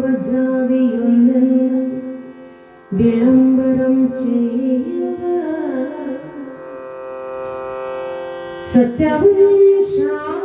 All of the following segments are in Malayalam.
മാനവജാതിയൊന്നെന്ന് വിളംബരം സത്യവും ശാന്തിയും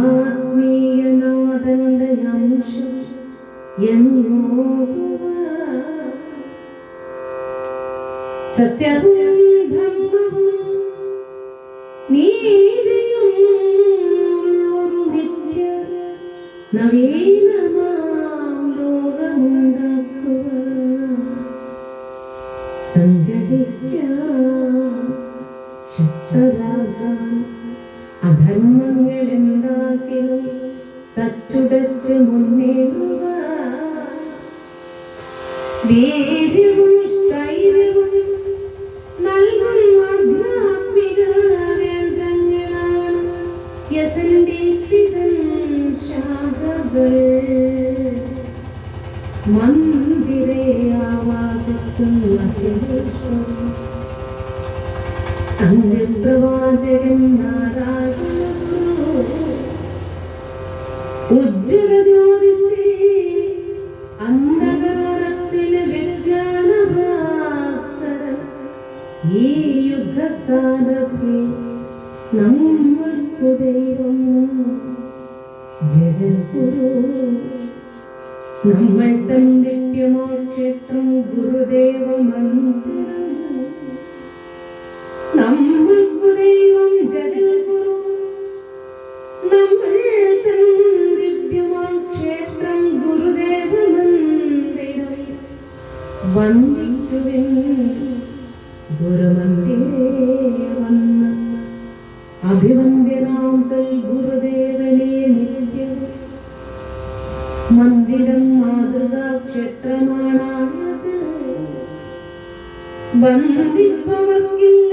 ആത്മീയനാഥന്റെ അംശം എന്നോതുവ സത്യവും ധർമ്മവും നീതിയും ഒരു നിത്യ നവീനമാം ലോകമുണ്ടാക്കുക. സംഘടിക്കാൻ ശക്തരാകാൻ അധർമ്മങ്ങൾ എന്താക്കിലും തച്ചുടച്ച് മുന്നേറുക വീര്യവും സ്ഥൈര്യവും നൽകും ആധ്യാത്മിക കേന്ദ്രങ്ങളാണ് യസന്റീപിതൻ ശാഖകൾ. മന്ദിരേ ആവാസത്തും മഹേശ്വരം നാരായണ ഉജ്ജ്വല ജ്യോതിസേ അന്ധകാരത്തിലെ വിജ്ഞാന ഭാസ്കരൻ ഈ യുഗസാരഥി നമ്മൾക്കു ദൈവം. ജഗൽഗുരു നമ്മൾ തൻ ദിവ്യമോ ക്ഷേത്രം ഗുരുദേവ മന്ദിരം ജഗൽഗുരു നമ്മൾ തൻ ദിവ്യമാം ക്ഷേത്രം ഗുരുദേവ മന്ദിരം വന്ദിക്കുവിൻ ഗുരുമന്ദിരേ വന്ന് അഭിവന്ദ്യനാം സൽ ഗുരുദേവനെ നിത്യം. മന്ദിരം മാതൃകാ ക്ഷേത്രമാണത് ബന്ധിപ്പവർക്കില്ല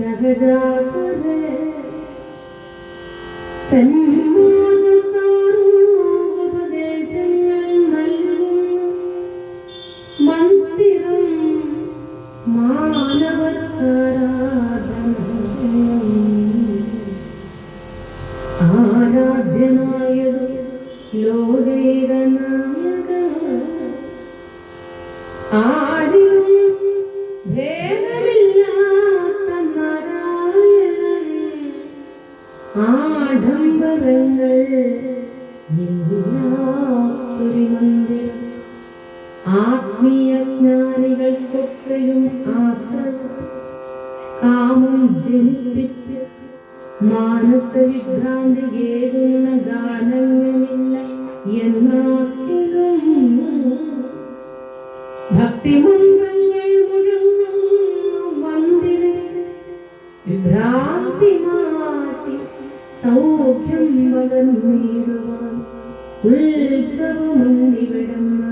सहजा എന്നാക്കിലും ഭക്തിമന്ത്രങ്ങൾ മുഴങ്ങുന്നു മന്ദിരേ. വിഭ്രാന്തി മാറ്റി സൗഖ്യം പകർന്നിടുവാൻ ഉത്സവമുണ്ടിവിടുന്ന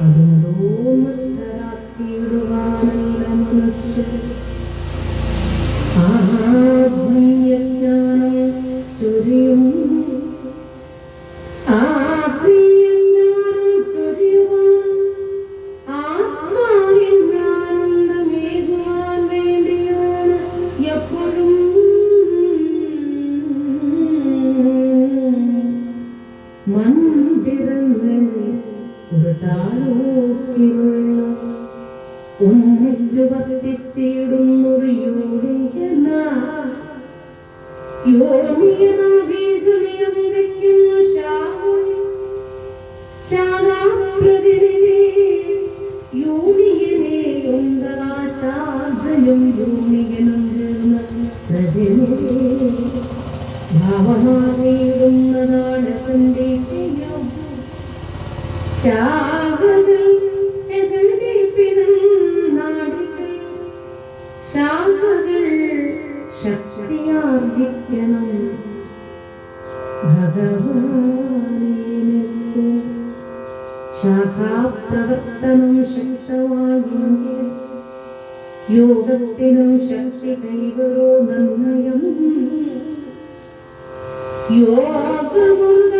അതുമതോമത്തരാക്കിയിടുവാനല്ല മനുഷ്യർ പ്രതിനിധി. ഭാവമാറിയിടുന്നതാണ് സന്ദേശം ശാഖകൾ ശക്തിയാർജിക്കണം ഭഗവാനെ ശാഖാപ്രവർത്തനം ശക്തമാകിയെങ്കിൽ യോഗത്തിനും ശക്തി കൈവരോ നിർണയം യോഗമർദ്ദനവൃക്ഷമാണായത്